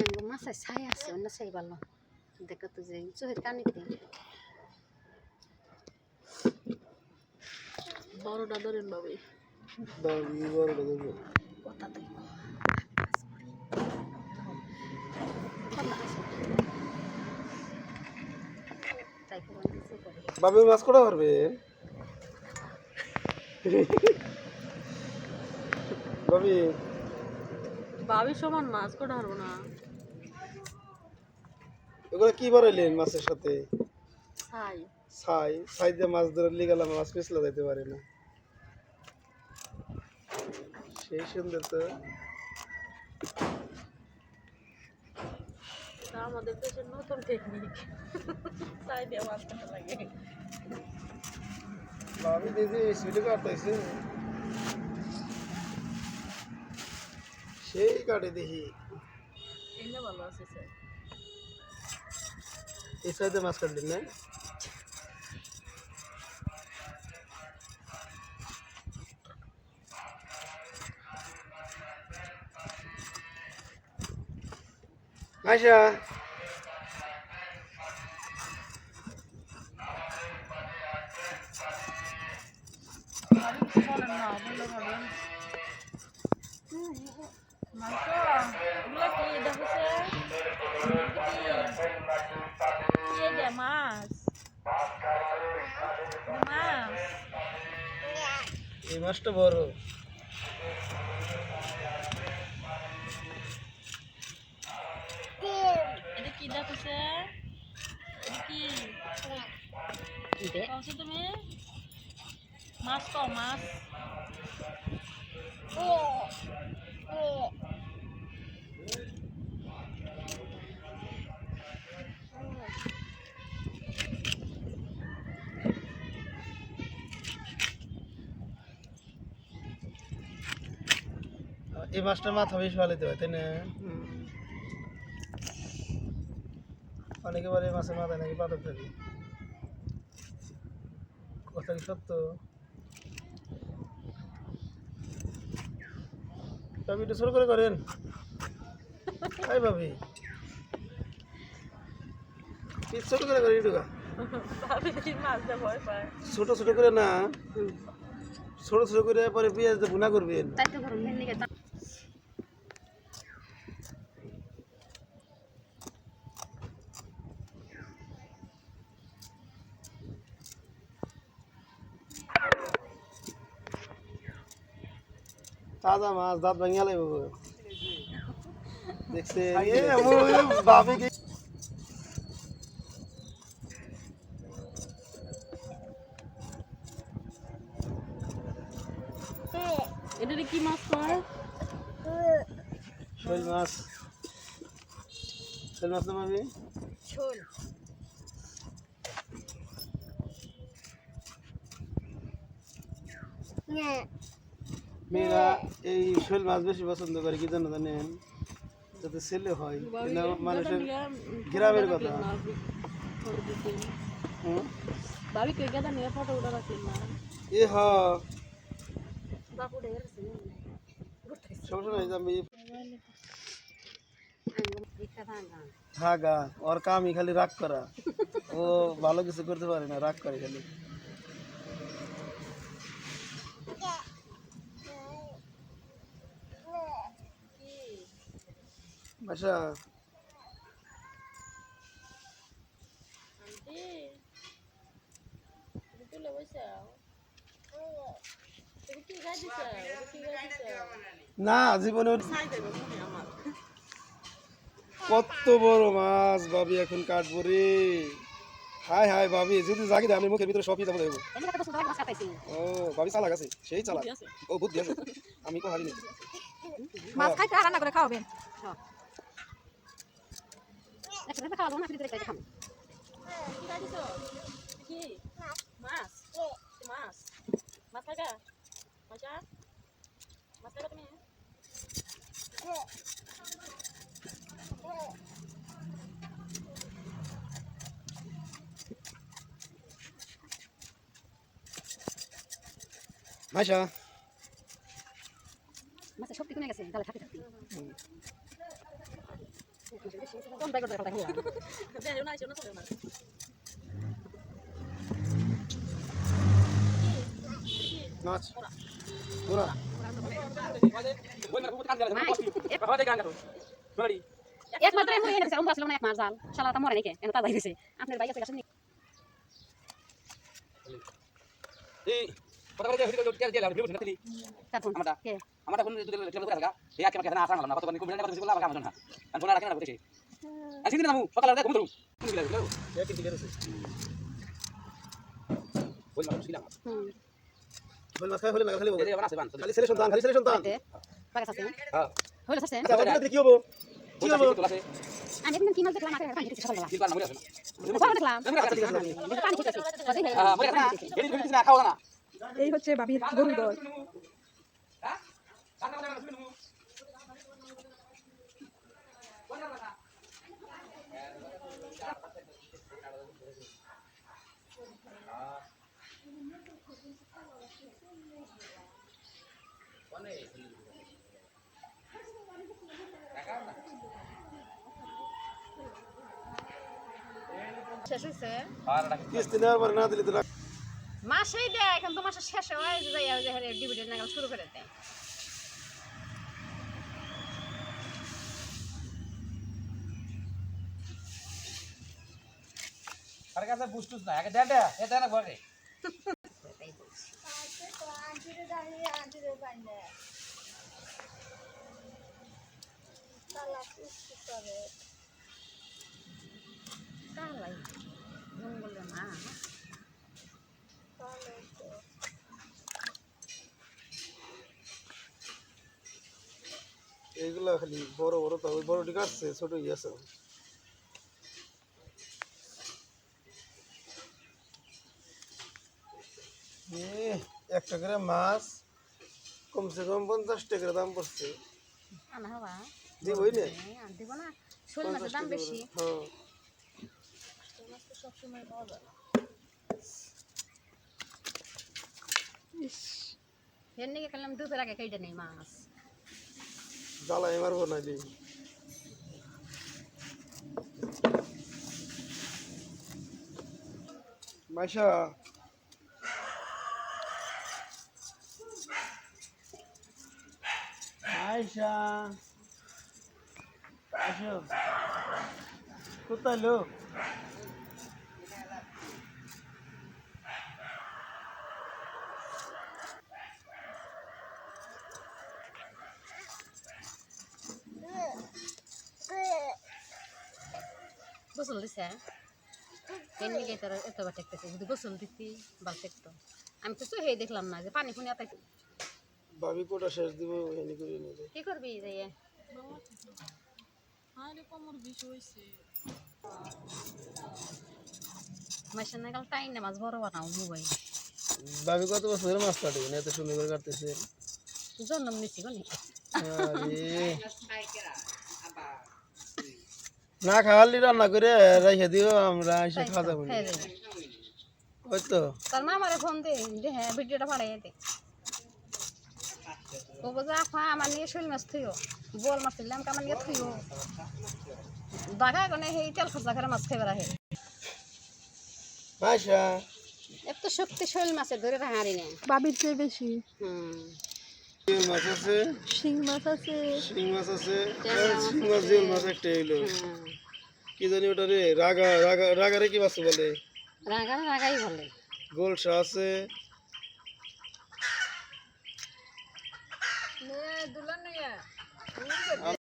আঙ্গ মাছের ছাই আছে অন্য ছাই ভালো দেখো তো যে চোখের কানিতে বড়টা ধরেন বাবি বড়টা ধরবো কথা বাবি মাছ কটা পারবে বাবি ভাবি সমান মাছ কটা হারবো না? ওগুলো কি বানাইলেন মাছের সাথে? ছাই। ছাই। ছাই দিয়ে মাছ ধরে লিয়ে গেলাম মাছ পিছলে যাইতে পারে না। সেই সুন্দর তো। আমাদের দেশের নতুন টেকনিক ছাই দিয়ে মাছ কাটা লাগে। বাবি দিদি ভিডিও কাটতেছে। সেই কাটে দেখি। ভালো আছে স্যার। এই সাইডে মাছ কাটলেন না আয়সা এই মাছটা বড়। এটা কি দেখছে এটা কি দে কওছো তুমি? মাছ কও মাছ। এই মাছটার মাথা বেশ ভালো দিতে হয় তাই না? অনেকে বলে এই মাছের মাথায় নাকি পাথর থাকে। কথা কি সত্য? ভাবি একটু শুরু করে করেন। হাই ভাবি। ছোট করে একটু ছোট ছোট করে না। ছোট ছোট করে পরে পেঁয়াজ ভুনা করবেন। তাজা মাছ দাঁত ভাঙিয়া লাগবে দেখছে কি এটা কি মাছ কয় শৈল মাছ। শৈল মাছ ছোল মেয়েরা এই শৈল মাছ বেশি পছন্দ করে, কি জানো জানেন যাতে ছেলে হয় মানুষের গ্রামের কথা। এ হ। সমস্যা আমি থাকা, ওর কামই খালি রাগ করা। ও ভালো কিছু করতে পারে না, রাগ করে খালি। আচ্ছা। না জীবনে কত বড় মাছ ভাবি এখন কাটবো রে হাই হাই ভাবি যদি জাগি আমি মুখের ভিতরে সবই যাব কাটাইছি। ও ভাবি চালাক আছে সেই চালাক। ও বুদ্ধি আছে। আমি কো হারিনি মাছ খাইতে আর রান্না করে খাওয়াবেন। একসাথে খাওয়া না ফ্রিজে রেখে খাব কি মাছ মাছ মাছ থাকা মাছা মাছ থাকা তুমি মাইশা মাছের শক্তি কমে গেছে, তাহলে থাকতে থাকতে। কোন ব্যাগ করতে কথা বললাম দেয় না শোনো তো না এক মাত্র এমন এক মাস জাল। শালাটা মরে নাকি? এনে তাজা দিছে। আপনার বাইক আছে কাছে। কে? না না মানে বলা না আমি ফোন রাখি না বলছি আজকে দিন আমু সকালে ঘুম ধরু কোন গিলা গেল একই দিকে রয়েছে? ওই মাছ ছিলাম। হুম। হল মাছ খাই হলে না বাগাস আছে। হ্যাঁ। হব? হব? দেখলাম পানি দিতে পান মরে আছে দেখলাম। পানি হ্যাঁ মরে আছে। এই দিন না খাওয়া না। এই হচ্ছে ভাবির গরুর দল। শেষ হইছে। আর কিস্তি নেওয়ার পরে না দিলে তো রাখ- মাসেই দেয় এখন তো মাসের শেষে হয় যাই যে ডিভিডেন্ড নাগাল শুরু করে দেয়। আর কাছে বুস্টুস না আগে দেন দে এ দেন ঘরে তালাই মঙ্গলে মা এইগুলা খালি বড় বড় তো ওই বড়টি কাটছে ছোট আছে। একটা করে মাছ কমসে কম পঞ্চাশ টাকা দাম পড়ছে। আনা ওই নে? দিব না। শোল মাছের দাম বেশি। হ্যাঁ। সবসময় পাওয়া যায় না এর নিকে কালাম দুপুর আগে কেটে নেই মাছ। জ্বালাই মারবো না দিই মাইশা। মাইশা। আসো। কোথায় লোক? গোসল দিছে এর নিকে তোর এত বার টেকতেছে যদি গোসল দিতি বাল টেকতো আমি তো সহে দেখলাম না যে পানি ফুনি এত ভাবি কোটা শেষ দিব এনে করে নিয়ে যাই কি করবি যাইয়ে মাসের নাগাল টাইম না মাছ বড় বানাও মোবাইল ভাবি কত বছর মাছ কাটবে এত সুন্দর করে কাটতেছে। জন্ম নিচ্ছি গো আরে না খাওয়ালি রান্না করে রেখে দিও আমরা এসে খাওয়া যাব। ওই তো। তার মামারে ফোন দে যে হ্যাঁ ভিডিওটা পাঠাই দে। ও বলছে আফা আমার নিয়ে শৈল মাছ থইও বল মাছ তুললাম আমার নিয়ে থইও। দাগা গনে সেই তেল খরচা করে মাছ খাইবার আহে। মাইশা এত শক্তি শৈল মাছের ধরে হারি না। ভাবির চেয়ে বেশি। হুম। মাছ আছে। শিং মাছ আছে। শিং মাছ আছে। শিং মাছ জিওল মাছ একটা এলো কি জানি ওটা রে রাগা রাগা রাগারে কি মাছ বলে? রাগা রাগাই বলে। গোলসা আছে। দুলান